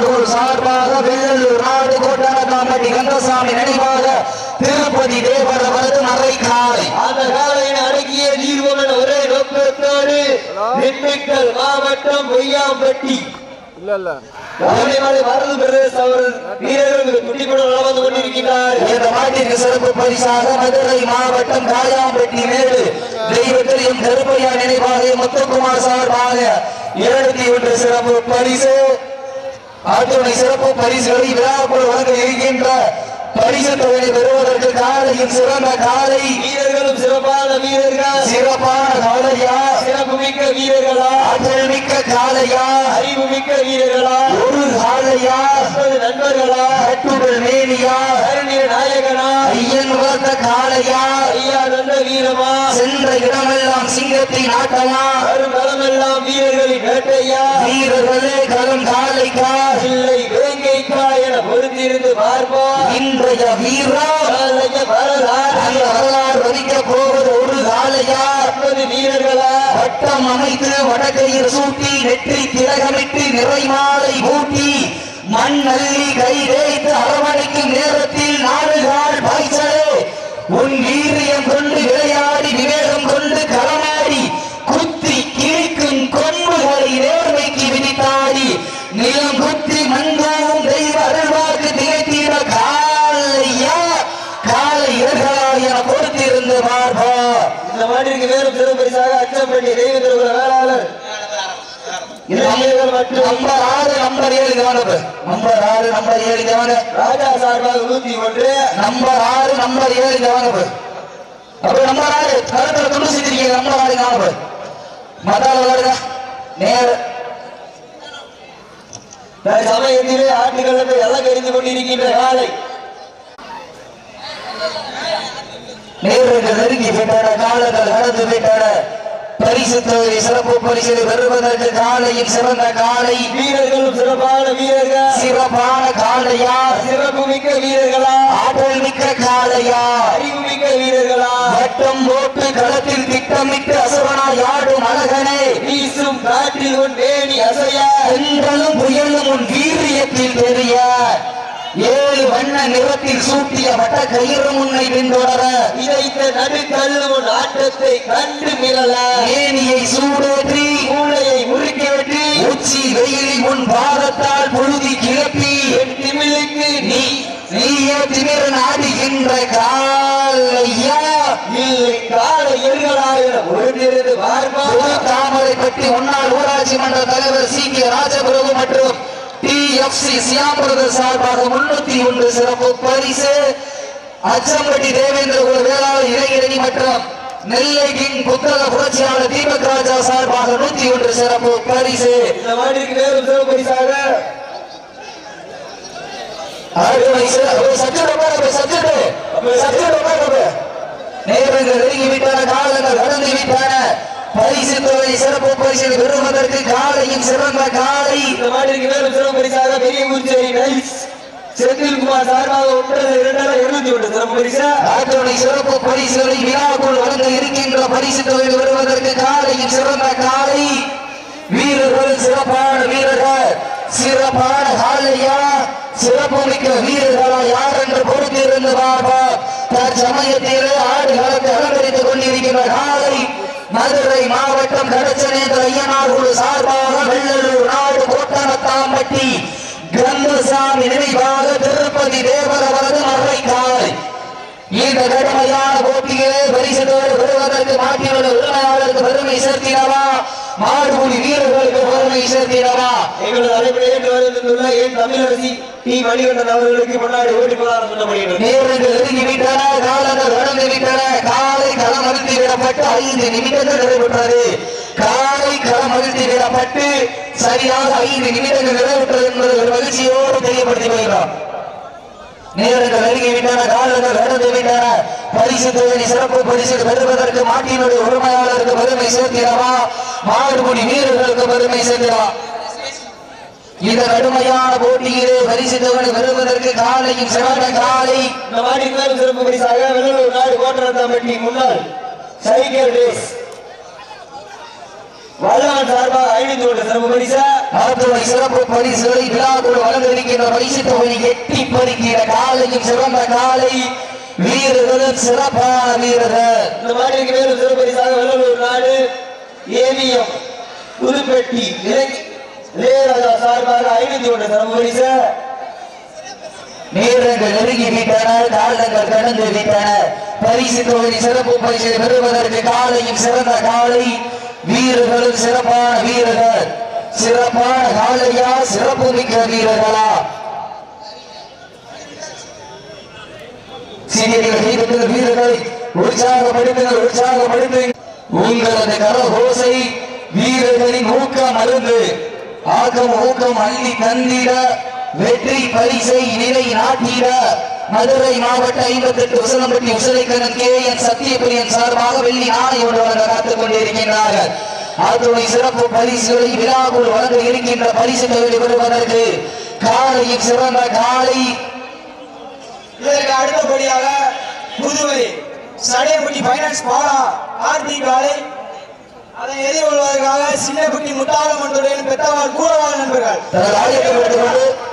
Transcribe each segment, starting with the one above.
ஐயனார் சார்பாக வெள்ளலூர் நாடு கோட்டனக்காம்பட்டி கந்தசாமி நினைவாக திருப்பதி தேவர் அவரது மறை காலை. அந்த காலையின் அடக்கிய நீர்வமன் ஒரே நோக்கத்தோடு திண்டுக்கல் மாவட்டம் பொய்யாம்பட்டி. சிறப்பு பரிசாக மதுரை மாவட்டம் காயாம்பட்டி மேடு. தெய்வத்தில் எம் கருப்பையா நினைவாக முத்துக்குமார் சார்பாக இருநூத்தி ஒன்று சிறப்பு பரிசு. அத்துணை சிறப்பு பரிசுகளை விழாக்குழு வழங்க இருக்கின்ற பரிசு தொகையை பெறுவதற்கு காலையில் சிறந்த காலை. வீரர்களும் சிறப்பான வீரர்கள். சிறப்பான காலையா? சிறப்பு மிக்க வீரர்களா? ஆற்றல் மிக்க காலையா? அறிவு மிக்க வீரர்களா? ஒரு காலையா? நண்பர்களா? கட்டுடல் மேனியா? கருணிய நாயகனா? ஐயன் வளர்த்த காலையா? ஐயா நல்ல வீரமா? சென்ற இடமெல்லாம் சிங்கத்தின் ஆட்டமா? வரும் களமெல்லாம் வீரர்களின் வேட்டையா? வீரர்களே களம் காலைக்கா? இல்லை என பொறுத்திருந்து பார்ப்போம். இன்றைய வீரா வரலாறு. வரலாறு வதிக்க போவது ஒரு காலையா ஒன்பது வீரர்களா? வட்டம் அமைத்து வடக்கையில் சூட்டி நெற்றி திலகமிட்டு நிறைமாலை ஊட்டி மண் அள்ளி கை தேய்த்து அரவணைக்கும் நேரத்தில் நாடுகால் பாய்ச்சலே. உன் நம்பர் ஆறு நம்பர் ஏழு கவனம் நம்பர் ஆறு நம்பர் ஏழு கவனம். ராஜா சார்பாக நூத்தி ஒன்று. நம்பர் ஆறு நம்பர் ஏழு கவனம் அப்புறம் நம்பர் ஆறு கருத்துல துண்டு செஞ்சிருக்கீங்க நம்பர் ஆறு கவனம் மதால விளையாடுங்க நேர. சமயத்திலே ஆட்டுக்களத்தை எல்லாம் கறிந்து கொண்டிருக்கின்ற காலை. நேர்கள் நெருங்கி விட்டன காலங்கள் கடந்து விட்டன பரிசு சிறப்பு பரிசு பெறுவதற்கு காலையில் சிறந்த காலை. வீரர்களும் சிறப்பான வீரர்கள். சிறப்பான காலையா? சிறப்பு மிக்க வீரர்களா? ஆற்றல் மிக்க காலையா? அறிவு மிக்க வீரர்களா? வட்டம் போட்டு களத்தில் திட்டமிட்டு அசுரனாய் ஆடும் அழகனே. வீசும் காற்றில் உன் வேணி அசையா? பெண்களும் புயலும் உன் வீரியத்தில் தெரிய ஏழு வண்ண நிறத்தில் சூட்டிய வட்ட கயிறு முன்னை பின்தொடர இதைத்த நடுக்கல்லு உன் ஆட்டத்தை கண்டு மிரள ஏனியை சூடேற்றி மூளையை முறுக்கி வெட்டி உச்சி வெயிலில் உன் பாதத்தால் புழுதி கிளப்பி என் திமிழுக்கு நீ நீயே திமிர நாடுகின்ற காலையா? இல்லை கால பார்ப்பா. புது தாமரை பற்றி முன்னாள் ஊராட்சி மன்ற தலைவர் சி கே ராஜபிரபு மற்றும் டி எஃப் சி சியாம்பிரதர் சார்பாக முன்னூத்தி ஒன்று சிறப்பு பரிசு. அச்சம்பட்டி தேவேந்திர குல வேளாளர் இளைஞரணி மற்றும் நெல்லை கிங் புத்தக புரட்சியாளர் தீபக் ராஜா சார்பாக நூத்தி ஒன்று சிறப்பு பரிசு. இந்த மாட்டிற்கு வேறு சிறப்பு பரிசாக. பரிசு தொகை சிறப்பு பரிசு பெறுவதற்கு காலையும் சிறந்த காலை. இந்த மாட்டிற்கு வேறு பெரிய குறிச்சேரி நைஸ் செந்தில்குமார் சார்பாக ஒன்பது இரண்டாயிரம் இருநூத்தி ஒன்று சிறப்பு பரிசா. அத்துணை சிறப்பு பரிசுகளை விழாக்குள் வழங்க இருக்கின்ற பரிசு தொகை வருவதற்கு காலையும் சிறந்த காலை. வீரர்கள் சிறப்பான வீரர்கள் சிறப்பான காலையா சிறப்பு மிக்க வீரர்களா யார் என்று பொறுத்திருந்து பாபா தற்சமயத்திலே ஆடுகளத்தை அலங்கரித்துக் கொண்டிருக்கின்ற காலை மதுரை மாவட்டம் கடச்சனேந்திர ஐயனார் குழு சார்பாக வெள்ளலூர் நாடு கோட்டனத்தாம்பட்டி கந்தசாமி நினைவாக திருப்பதி தேவர் அவரது மறை காலை இந்த கடுமையான போட்டியிலே பரிசுத்தோடு பெறுவதற்கு மாட்டியுள்ள உரிமையாளருக்கு பெருமை சேர்த்தினவா மாடுபுலி வீரர்களுக்கு பெருமை சேர்த்தினவா எங்களது வருகின்றுள்ள என் தமிழரசி டி மணிகண்டன் அவர்களுக்கு முன்னாடி ஓடி போதாரம் சொல்லப்படுகிறது நேரங்கள் நெருங்கி விட்டன காலங்கள் கடந்து விட்டன காலை களம் அழுத்தி விடப்பட்டு ஐந்து நிமிடங்கள் நிறைவுற்றது காலை களம் மகிழ்ச்சி விடப்பட்டு சரியாக ஐந்து நிமிடங்கள் நிறைவேற்றது என்பது ஒரு மகிழ்ச்சியோடு தெரியப்படுத்தி வருகிறோம் நேரங்கள் நெருங்கி விட்டன காலங்கள் கடந்து விட்டன. பரிசு தொகை சிறப்பு பரிசு பெறுவதற்கு மாட்டினுடைய உரிமையாளருக்கு பெருமை சேர்த்திடவா மாடுபுடி வீரர்களுக்கு பெருமை சேர்த்திடவா இந்த கடுமையான போட்டியிலே பரிசு தொகை பெறுவதற்கு காலையும் சிறந்த காலை. இந்த மாடி சிறப்பு பரிசாக வெள்ளூர் நாடு கோட்டரத்தாம்பட்டி முன்னாள் சைக்கிள் ரேஸ். வல்லவன் சார்பாக ஐநூத்தி ஒன்று சிறப்பு பரிசு அத்துணை சிறப்பு பரிசுகளை விழாக்குள் வழங்கியிருக்கின்ற பரிசு தொகையை எட்டி பறிக்கிற காலையும் சிறந்த காலை வீரர்கள் சிறப்பான வீரர்கள். இந்த மாதிரி மேலும் சிறப்பு பரிசாக வல்லூர் நாடு ஏவிஎம் புதுப்பெட்டி இலங்கை இளையராஜா சார்பாக ஐநூத்தி ஒன்று சிறப்பு பரிசு. நேரங்கள் நெருங்கி விட்டன காலங்கள் கடந்து விட்டன பரிசு தொகுதி சிறப்பு பரிசு பெறுவதற்கு காலையும் சிறந்த காலை வீரர்களும் சிறப்பான வீரர்கள். சிறப்பான காலையா சிறப்பு மிக்க வீரர்களா. சீனியர்கள் வீரர்கள் வீரர்களை உற்சாகப்படுத்துங்கள் உற்சாகப்படுத்துங்கள். உங்களது கரகோசை வீரர்களின் ஊக்கம் அருந்து ஆக்கம் ஊக்கம் அள்ளி தந்திட வெற்றி பரிசை நிலை நாட்டிட. மதுரை மாவட்ட ஐம்பத்தி எட்டு உசலம்பட்டி உசலைக்கண்ணன் கே என் சத்தியபிரியன் சார்பாக வெள்ளி ஒன்று வழங்க காத்துக் கொண்டிருக்கின்றார்கள். அத்துணை சிறப்பு பரிசுகளை விழாக்குள் வழங்க இருக்கின்ற பரிசு தொகை பெறுவதற்கு காலையில் சிறந்த காலை. இதற்கு அடுத்தபடியாக புதுவை சடையப்பட்டி பைனான்ஸ் பாலா கார்த்திக் காலை. அதை எதிர்கொள்வதற்காக சின்னப்பட்டி முத்தாளம்மன் பெத்தவாள் கூடவாள் நண்பர்கள்.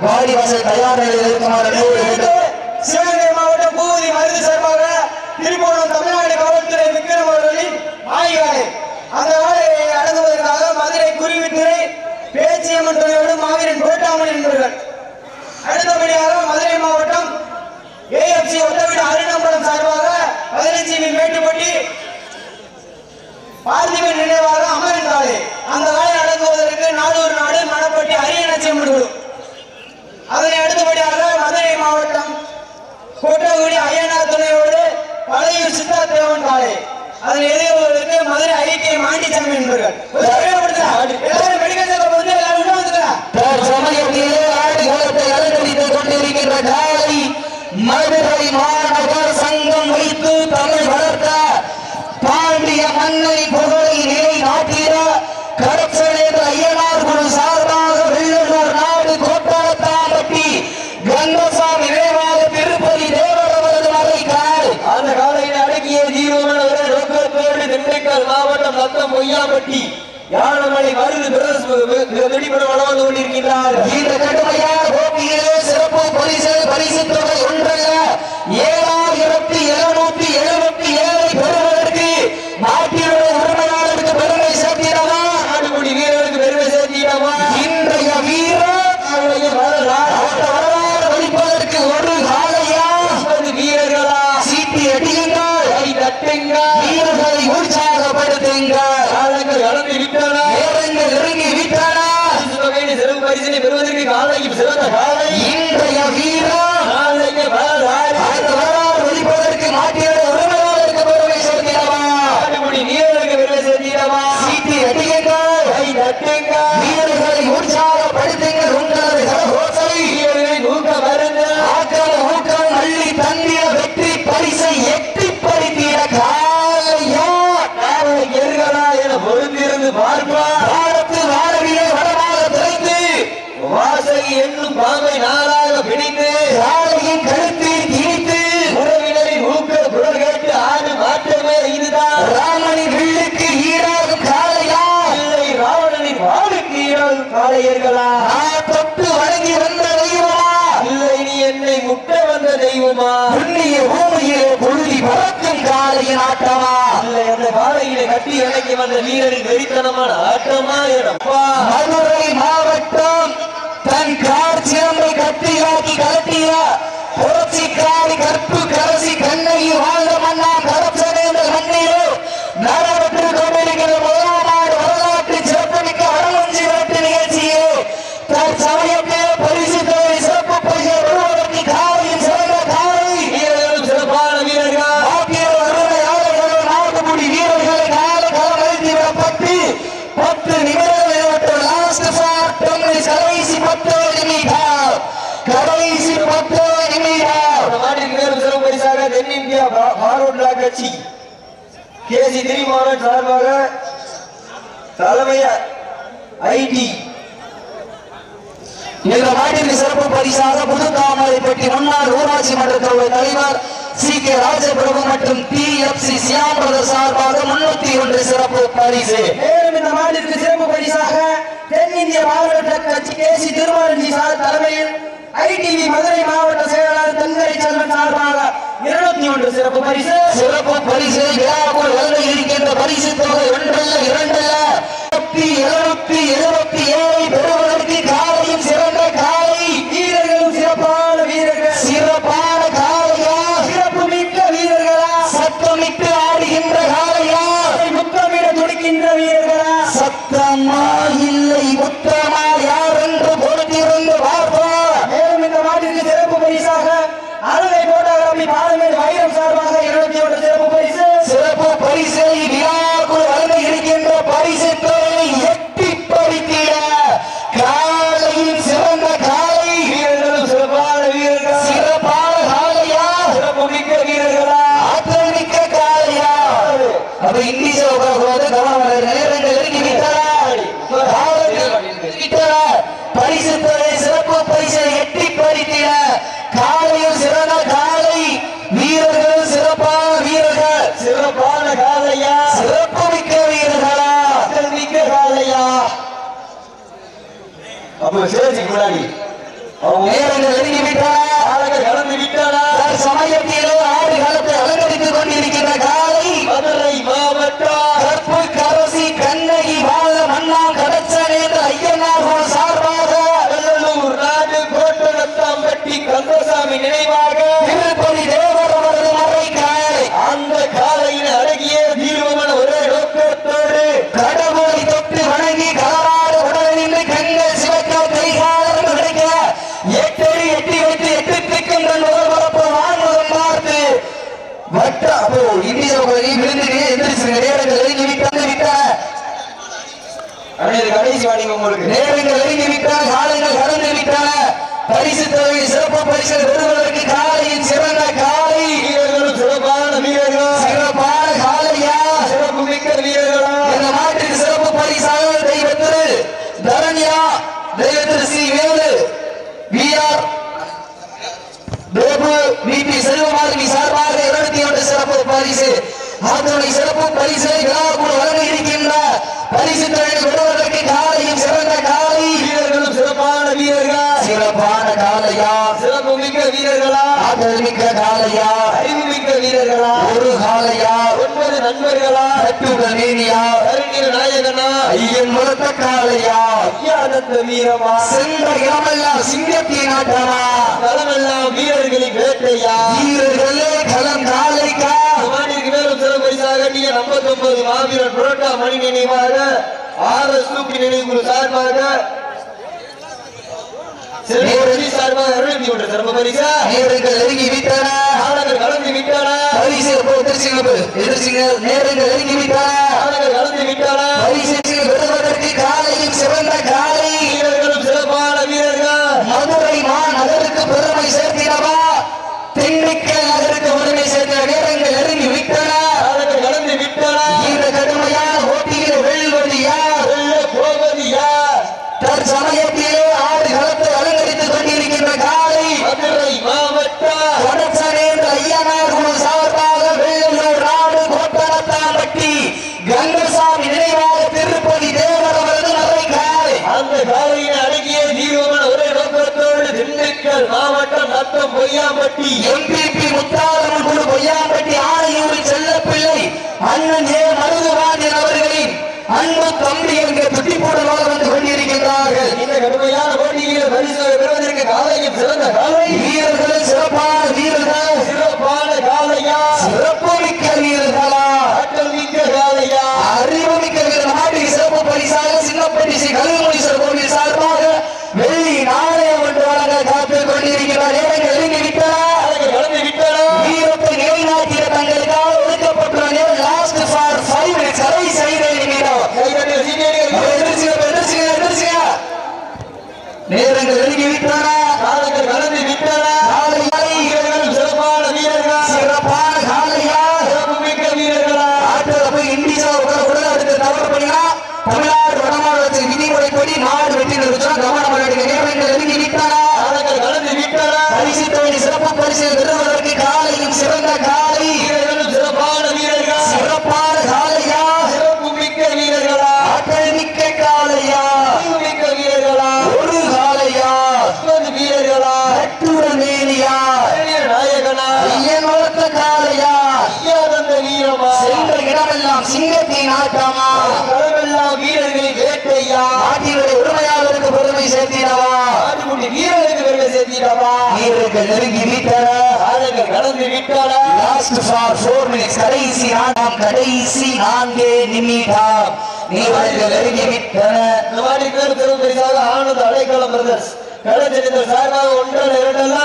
வாடி வாசல் தயார் நிலையில் இருக்குமாறு சிவகங்கை மாவட்டம் பூவதி மருந்து சார்பாக திருப்போணம் தமிழ்நாடு காவல்துறை விக்ரம் அவர்களின் ஆய்வாளர். மாண்டிச்சாமி நத்தம் பொய்யாப்பட்டி யாழமலை மருது வெடிபட வளம் கொண்டிருக்கின்றார். இந்த போட்டியிலே சிறப்பு பரிசு பரிசு தொகை சீட்டி நான் தொட்டு வணங்கி வந்த தெய்வமா? இல்லை நீ என்னை முட்ட வந்த தெய்வமா? புண்ணிய பூமியிலே புழுதி பறக்கும் காலையின் ஆட்டமா? இல்லை அந்த காளையினை கட்டி இறக்கி வந்த வீரரின் வெறித்தனமான ஆட்டமா எனப்பா? மதுரை மாவட்டம் தன் காட்சியம்மை கட்டியாக்கி கலட்டிய புரட்சிக்காரி கற்பு கரசி கண்ணகி வாழ்ந்த இந்தியா தென்னிந்தியா பா- பார்வர்ட் பிளாக் கட்சி கேசி திரிமாறன் சார்பாக தலைமை ஐடி. இந்த நாட்டிற்கு சிறப்பு பரிசாக புதுத்தாமரைப்பட்டி முன்னாள் ஊராட்சி மன்ற தலைவர் சி. கே. ராஜபிரபு மற்றும் T F C. Shyam brother சார்பாக முன்னூத்தி ஒன்று சிறப்பு பரிசு. மேலும் இந்த மாநிலத்திற்கு சிறப்பு பரிசாக தென்னிந்திய மாவட்ட கட்சி கே. சி. திருமாரஞ்சி சார் தலைமையில் ஐடிவி மதுரை மாவட்ட செயலாளர் தங்கரை செல்வன் சார்பாக இருநூத்தி ஒன்று சிறப்பு பரிசு. சிறப்பு பரிசு விழாவுக்குள் வழங்க இருக்கின்ற பரிசு தொகை ஒன்றல்ல இரண்டல்ல. எழுபத்தி எழுபத்தி எழுபத்தி ஏழை பெறுவதற்கு அவங்க ஸ்டேஜுக்கு முன்னாடி அவங்க நேரங்கள் நெருங்கி விட்டன. வாணிங்க உங்களுக்கு. நேரங்கள் நெருங்கி விட்டன காலங்கள் கடந்து விட்டன பரிசு தொகை சிறப்பு பரிசு பெறுவதற்கு காலையின் சிறந்த காலை. வீரர்களும் சிறப்பான வீரர்கள்? சிறப்பான காலையா? சிறப்பு மிக்க வீரர்களா? இந்த நாட்டுக்கு சிறப்பு பரிசாக தெய்வத்திரு Dharanya தெய்வத்திரு C Velu V R Prabhu P P Selvamari சார்பாக இருபத்தி ஒன்று சிறப்பு பரிசு. அதனுடைய சிறப்பு பரிசை விழாக்குள் வழங்க இருக்கின்ற பரிசு தொகை பெறுவதற்கு காலையும் சிறந்த காலை. வீரர்களும் சிறப்பான வீரர்கள்? சிறப்பான காலையா? சிறப்பு மிக்க வீரர்களா? ஆற்றல் மிக்க காலையா? அறிவு மிக்க வீரர்களா? ஒரு காலையா? ஒன்பது நண்பர்களா? கட்டுடல் மீனியா? கருணீர நாயகனா? ஐயன் முழத்த காலையா? ஐயானந்த வீரமா? சென்ற இடமெல்லாம் சிங்கத்தின் ஆட்டமா களமெல்லாம் வீரர்களின் வேட்டையா? வீரர்களே களம் காலைக்கா மாநிலக்கு மேலும் சிறப்பு பரிசாக டி ஐம்பத்தி ஒன்பது மாவீரர் புரோட்டா மணி நினைவாக ஆர் எஸ் தூக்கி நினைவு சார்பாக சிறப்பு சார்பாக தற்சமயத்திலே திண்டுக்கல் மாவட்டம் நத்தம் பொய்யாம்பட்டி எம்பிபி முத்தாளம்மன் குழு பொய்யாம்பட்டி ஆணையூரில் செல்லப்பிள்ளை அண்ணன் ஏ மருதுவாண்டியன் அவர்களின் அன்பு தம்பி என்கிற துட்டிப்பூடலாக வந்து கொண்டிருக்கின்றார்கள். இந்த கடுமையான போட்டியில் பரிசு பெறுவதற்கு காலையில் சிறந்த காலை. வீரர்கள் சிறப்பான வீரர்கள். சிறப்பான காலையா. சிறப்பு மிக்க வீரர்களா. ஆற்றல் மிக்க காலையா. அறிவுமிக்க வீரர் நாட்டுக்கு சிறப்பு பரிசாக சின்னப்பட்டி ஸ்ரீ கல்விமொழீஸ்வரர் பெறுவதற்கு காலையும் சிறந்த காலை. சிறப்பான வீரர்கள். சிறப்பான காலையா? சிறப்பு மிக்க வீரர்களா? ஆற்றல் மிக்க காலையா? மிக்க வீரர்களா? ஒரு காலையா? வீரர்களா? கட்டுர மேலியா நாயகனா? ஐயன் வளர்த்த காலையா? ஐயாதந்த வீரமா? சென்ற இடமெல்லாம் சிங்கத்தின் ஆட்டமா? வீரர்களின் வேட்டையா? ஆட்டிவரை சேர்த்திடவா? ஆட்டுக்குட்டி வீரர்களுக்கு பெருமை சேர்த்திடவா? வீரர்கள் நெருங்கி விட்டன. காலங்கள் கடந்து விட்டன. லாஸ்ட் ஃபார் ஃபோர் மினிட்ஸ் கடைசி நான்காம் கடைசி நான்கே நிமிடம். வீரர்கள் நெருங்கி விட்டன. இந்த மாதிரி பேர் பெரும் பரிசாக ஆனந்த் அடைக்கலம் பிரதர்ஸ் கடச்சரித்த சார்பாக இரண்டல்ல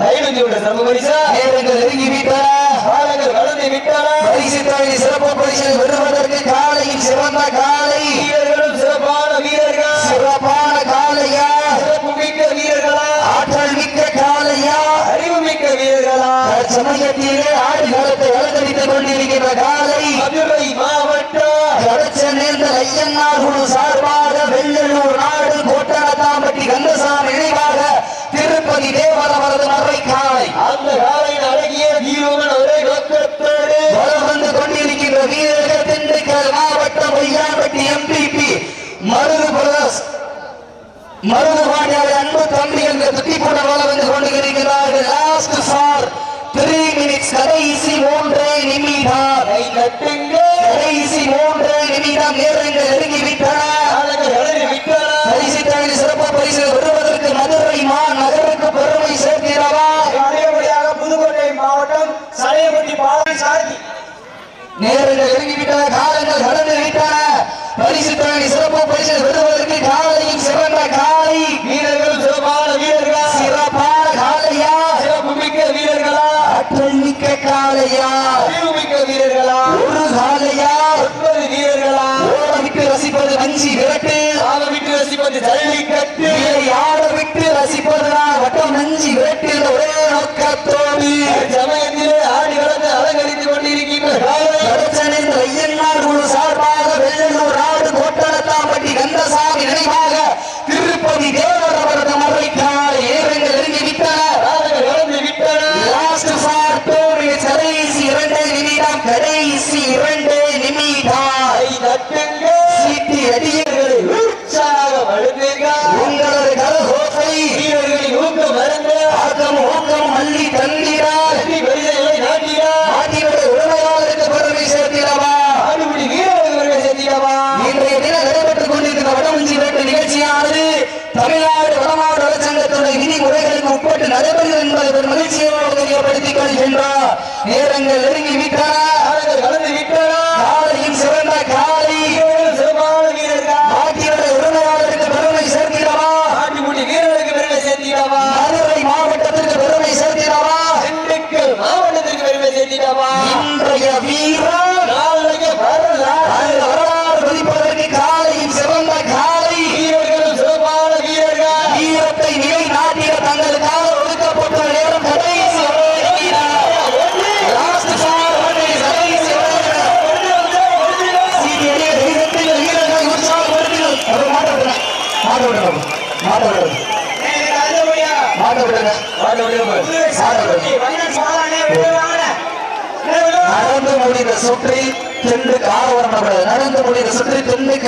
ஐநூத்தி ஒன்று சிறப்பு பரிசா. வீரர்கள் நெருங்கி விட்டன. காலங்கள் கடந்து விட்டன. பரிசு தொகை சிறப்பு பரிசு பெறுவதற்கு காலையில் சிறந்த காலை. வீரர்களும் சிறப்பான வீரர்கள். சிறப்பான காலையா. சிறப்பு மிக்க வீரர்களா. ஆற்றல் மிக்க காலையா. அறிவு மிக்க வீரர்களா. சமயத்திலே ஆடுகளத்தை அலங்கரித்துக் கொண்டிருக்கின்ற காலை. மதுரை மாவட்டம். கடச்ச நேர்ந்த ஐயன்னார் குழு சார்பாக வெள்ளலூர் நாடு கோட்டனத்தாம்பட்டி கந்தசாமி நினைவாக திருப்பதி தேவர் அவரது மறை காலை அந்த காலையின் அழகிய வீரமன் ஒரே நோக்கத்தோடு வலம் வந்து கொண்டிருக்கின்ற வீரர்கள் திண்டுக்கல் மாவட்டம் Poyyampatti M P P Marudhu brothers Marudhu Pandiyar அன்பு தம்பி என்ற துட்டிப்பட வளம் வந்து கொண்டிருக்கிறார்கள். லாஸ்ட் சார் த்ரீ மினிட்ஸ் கடைசி மூன்றே நிமிடம். கை தட்டுங்க கடைசி மூன்றே நிமிடம் நேரங்கள் நெருங்கி விட்டன காலங்கள் கடந்து விட்டன பரிசு தகுதி சிறப்பு பரிசு பெறுவதற்கு மதுரை மா மாநகருக்கு பெருமை சேர்க்கிறவா? அதேபடியாக புதுக்கோட்டை மாவட்டம் சடையப்பட்டி பாலம் சாரதி நேரங்கள் நெருங்கிவிட்டன காலங்கள் கடந்து விட்டன. பரிசு தகுதி சிறப்பு பரிசு பெறுவதற்கு காலையில் சிறந்த காலை. வீரர்கள் சிறப்பான வீரர்களா? சிறப்பான காலையா? சிறப்பு மிக்க வீரர்களா? ஆற்றல் மிக்க காலையா? அறிவு மிக்க வீரர்களா? ஒரு காலையா? ஒன்பது வீரர்களா? ஓட விட்டு ரசிப்பது வஞ்சி விரட்டு. ஆக விட்டு ரசிப்பது ஜல்லிக்கட்டு சேர்த்திடவா இன்றைய சுற்றி தென்று காரவரம் நடந்து முடிந்த சுற்றி தென்று